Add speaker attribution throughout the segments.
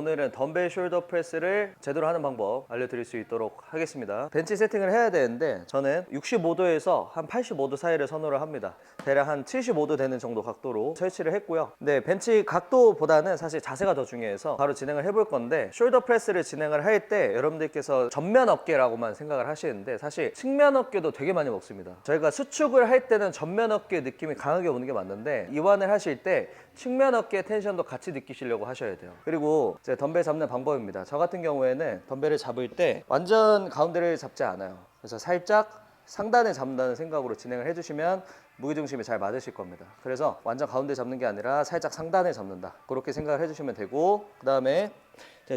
Speaker 1: 오늘은 덤벨 숄더 프레스를 제대로 하는 방법 알려드릴 수 있도록 하겠습니다. 벤치 세팅을 해야 되는데 저는 65도에서 한 85도 사이를 선호를 합니다. 대략 한 75도 되는 정도 각도로 설치를 했고요. 네, 벤치 각도보다는 사실 자세가 더 중요해서 바로 진행을 해볼 건데 숄더 프레스를 진행을 할 때 여러분들께서 전면 어깨라고만 생각을 하시는데 사실 측면 어깨도 되게 많이 먹습니다. 저희가 수축을 할 때는 전면 어깨 느낌이 강하게 오는 게 맞는데 이완을 하실 때 측면 어깨 텐션도 같이 느끼시려고 하셔야 돼요. 그리고 이제 덤벨 잡는 방법입니다. 저 같은 경우에는 덤벨을 잡을 때 완전 가운데를 잡지 않아요. 그래서 살짝 상단에 잡는다는 생각으로 진행을 해주시면 무게 중심이 잘 맞으실 겁니다. 그래서 완전 가운데 잡는 게 아니라 살짝 상단에 잡는다. 그렇게 생각을 해주시면 되고 그 다음에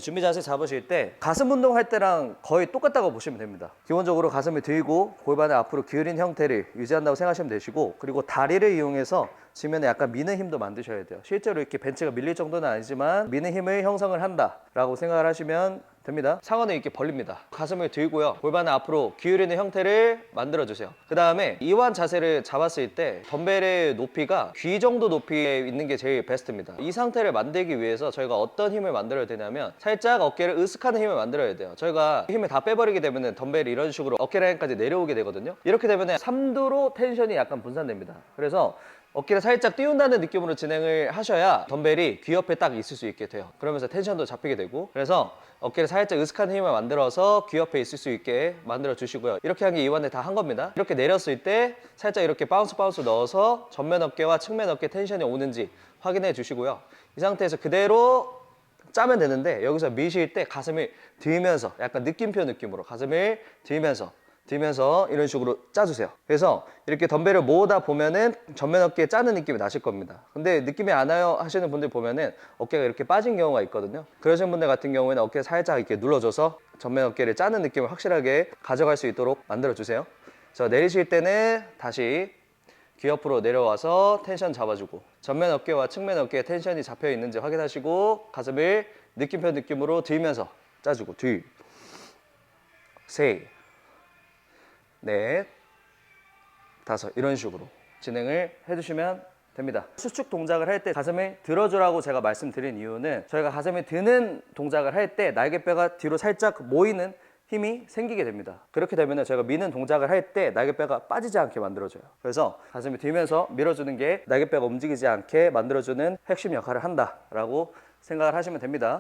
Speaker 1: 준비 자세 잡으실 때 가슴 운동할 때랑 거의 똑같다고 보시면 됩니다. 기본적으로 가슴을 들고 골반을 앞으로 기울인 형태를 유지한다고 생각하시면 되시고 그리고 다리를 이용해서 지면에 약간 미는 힘도 만드셔야 돼요. 실제로 이렇게 벤치가 밀릴 정도는 아니지만 미는 힘을 형성을 한다라고 생각을 하시면 됩니다. 상완을 이렇게 벌립니다. 가슴을 들고요. 골반을 앞으로 기울이는 형태를 만들어 주세요. 그 다음에 이완 자세를 잡았을 때 덤벨의 높이가 귀 정도 높이에 있는 게 제일 베스트입니다. 이 상태를 만들기 위해서 저희가 어떤 힘을 만들어야 되냐면 살짝 어깨를 으쓱하는 힘을 만들어야 돼요. 저희가 힘을 다 빼버리게 되면 덤벨이 이런 식으로 어깨 라인까지 내려오게 되거든요. 이렇게 되면 3도로 텐션이 약간 분산됩니다. 그래서 어깨를 살짝 띄운다는 느낌으로 진행을 하셔야 덤벨이 귀 옆에 딱 있을 수 있게 돼요. 그러면서 텐션도 잡히게 되고 그래서 어깨를 살짝 으슥한 힘을 만들어서 귀 옆에 있을 수 있게 만들어 주시고요. 이렇게 한 게 이완을 다한 겁니다. 이렇게 내렸을 때 살짝 이렇게 바운스 바운스 넣어서 전면 어깨와 측면 어깨 텐션이 오는지 확인해 주시고요. 이 상태에서 그대로 짜면 되는데 여기서 미실 때 가슴을 들면서 약간 느낌표 느낌으로 가슴을 들면서 들면서 이런 식으로 짜주세요. 그래서 이렇게 덤벨을 모으다 보면은 전면 어깨에 짜는 느낌이 나실 겁니다. 근데 느낌이 안 와요 하시는 분들 보면은 어깨가 이렇게 빠진 경우가 있거든요. 그러신 분들 같은 경우에는 어깨 살짝 이렇게 눌러줘서 전면 어깨를 짜는 느낌을 확실하게 가져갈 수 있도록 만들어 주세요. 자 내리실 때는 다시 귀 옆으로 내려와서 텐션 잡아주고 전면 어깨와 측면 어깨에 텐션이 잡혀 있는지 확인하시고 가슴을 느낌표 느낌으로 들면서 짜주고 둘, 셋, 넷, 다섯 이런 식으로 진행을 해주시면 됩니다. 수축 동작을 할 때 가슴을 들어주라고 제가 말씀드린 이유는 저희가 가슴을 드는 동작을 할 때 날개뼈가 뒤로 살짝 모이는 힘이 생기게 됩니다. 그렇게 되면 저희가 미는 동작을 할 때 날개뼈가 빠지지 않게 만들어줘요. 그래서 가슴이 들면서 밀어주는 게 날개뼈가 움직이지 않게 만들어주는 핵심 역할을 한다라고 생각을 하시면 됩니다.